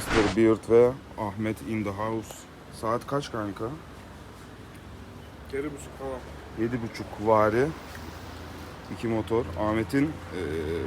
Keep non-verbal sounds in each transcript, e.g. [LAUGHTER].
Mr. Beard ve Ahmet in the house. Saat kaç kanka? Geri buçuk falan. Yedi buçuk vari. iki motor. Ahmet'in e,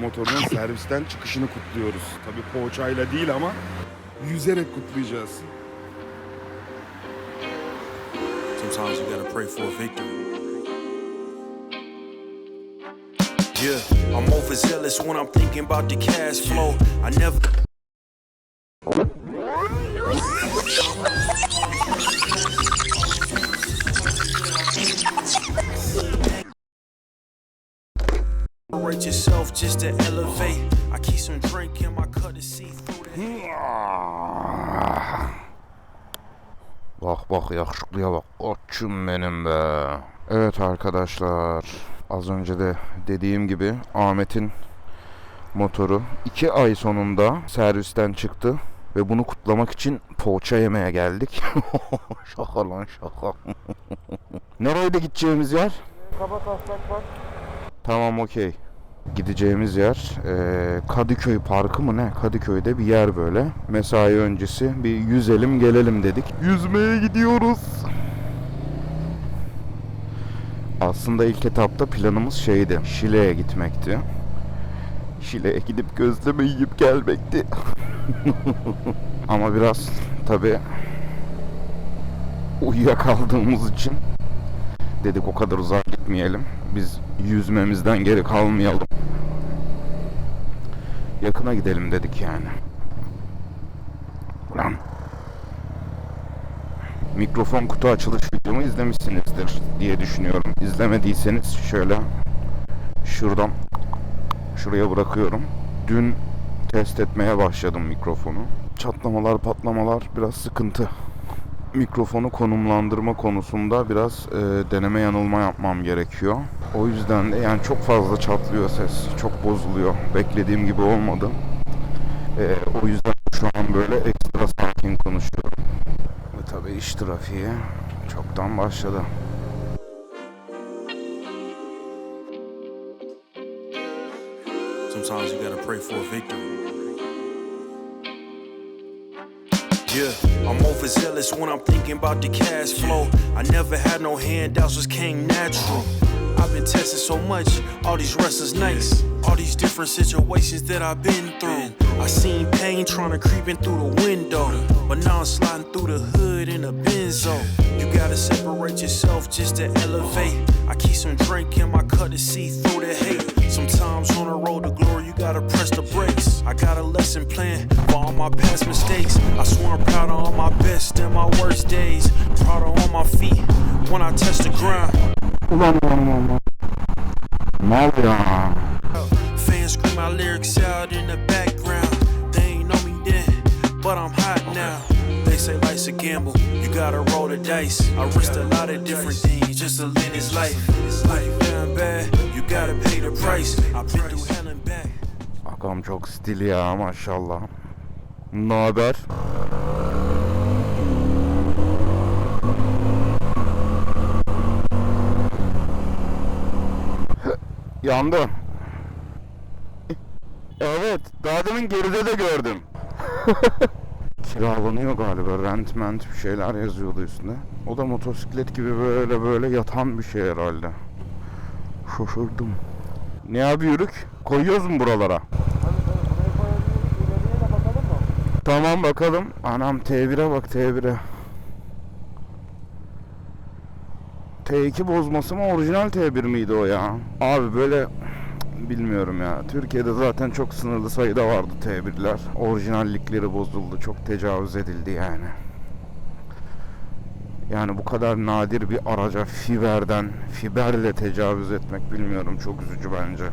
motorunun servisten çıkışını kutluyoruz. Tabii poğaçayla değil ama yüzerek kutlayacağız. Sometimes you gotta pray for a victory. Yeah, I'm overzealous when I'm thinking about the cash flow. I never. Bak bak yakışıklıya bak. Koçum benim be. Evet arkadaşlar. Az önce de dediğim gibi Ahmet'in motoru 2 ay sonunda servisten çıktı. Ve bunu kutlamak için poğaça yemeye geldik. [LAUGHS] şaka lan şaka. [LAUGHS] Nereye gideceğimiz yer? Kaba taslak var. Tamam okey. Gideceğimiz yer eee, Kadıköy Parkı mı ne? Kadıköy'de bir yer böyle. Mesai öncesi bir yüzelim gelelim dedik. Yüzmeye gidiyoruz. Aslında ilk etapta planımız şeydi. Şile'ye gitmekti. Şile'ye gidip gözleme yiyip gelmekti. [LAUGHS] Ama biraz tabi uyuyakaldığımız için dedik o kadar uzak gitmeyelim. Biz yüzmemizden geri kalmayalım. Yakına gidelim dedik yani. Ulan. Mikrofon kutu açılış videomu izlemişsinizdir diye düşünüyorum. İzlemediyseniz şöyle şuradan şuraya bırakıyorum. Dün test etmeye başladım mikrofonu. Çatlamalar, patlamalar biraz sıkıntı mikrofonu konumlandırma konusunda biraz e, deneme yanılma yapmam gerekiyor. O yüzden de yani çok fazla çatlıyor ses, çok bozuluyor. Beklediğim gibi olmadı. E, o yüzden şu an böyle ekstra sakin konuşuyorum. Ve tabii iş trafiği çoktan başladı. Sometimes you gotta pray for a victory. Yeah, I'm overzealous when I'm thinking about the cash flow. I never had no handouts, just came natural. I've been tested so much, all these restless nights, all these different situations that I've been through. I seen pain trying to creep in through the window, but now I'm sliding through the hood in a benzo. You gotta separate yourself just to elevate. I keep some drink in my cup to see through the hate. Sometimes on the road to glory, you gotta press the brakes. I got a lesson plan for all my past mistakes. Ya. Fans scream my lyrics out in the background. They ain't know me then, but I'm hot now. They say life's a gamble, you gotta roll the dice. I risked a lot of different things just to live this life. Life down bad, you gotta pay the price. I've been through hell and back. Agam çok stil ya maşallah. Ne haber? Yandı. Evet, daha demin geride de gördüm. [LAUGHS] Kiralanıyor galiba, rent ment bir şeyler yazıyordu üstünde. O da motosiklet gibi böyle böyle yatan bir şey herhalde. Şaşırdım. Ne yürük? Koyuyoruz mu buralara? Tamam bakalım. Anam T1'e bak T1'e. T2 bozması mı orijinal T1 miydi o ya? Abi böyle bilmiyorum ya. Türkiye'de zaten çok sınırlı sayıda vardı T1'ler. Orijinallikleri bozuldu. Çok tecavüz edildi yani. Yani bu kadar nadir bir araca fiberden, fiberle tecavüz etmek bilmiyorum. Çok üzücü bence.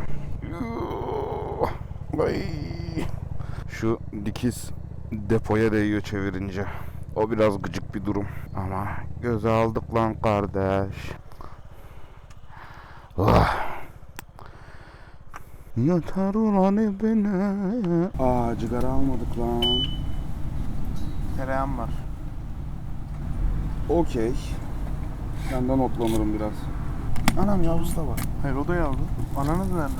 Şu dikiz depoya değiyor çevirince. O biraz gıcık bir durum. Ama göze aldık lan kardeş. Ah. Yeter ulan ebine. Aa cigara almadık lan. Tereyağım var. Okey. Ben de notlanırım biraz. Anam Yavuz da var. Hayır o da Yavuz. Ananız nerede?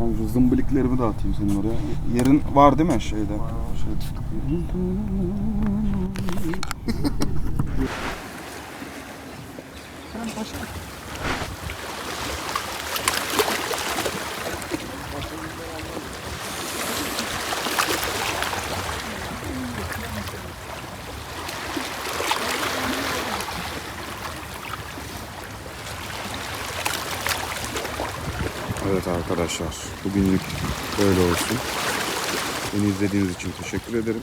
Ben şu zımbiliklerimi de atayım senin oraya. Yerin var değil mi şeyde? Şey- [LAUGHS] Evet arkadaşlar, bugünlük böyle olsun. Beni izlediğiniz için teşekkür ederim.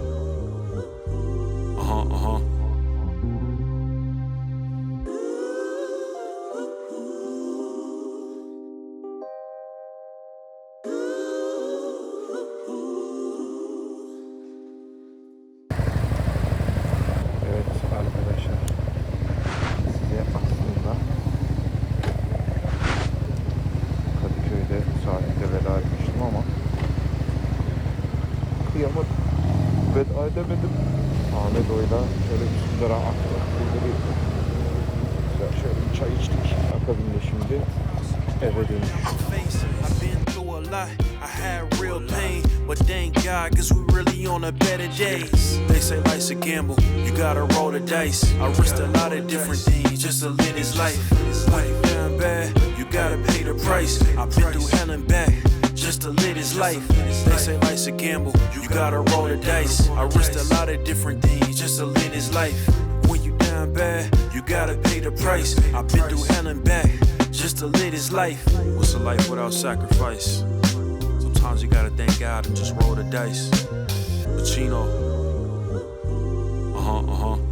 Oy'la şöyle bir Sündara. Burada bir güzel bir çay içtik. Akabinde şimdi eve but thank God, cause we really a better days. They say life's a gamble, you gotta roll the dice. I risked a lot of different things just to live this life. Down bad, you gotta pay the price. I've been through hell and back. Just to live his life. They say life's a gamble, you gotta roll the dice. I risked a lot of different things just to live his life. When you down bad, you gotta pay the price. I've been through hell and back just to live his life. What's a life without sacrifice? Sometimes you gotta thank God and just roll the dice. Pacino. Uh huh, uh huh.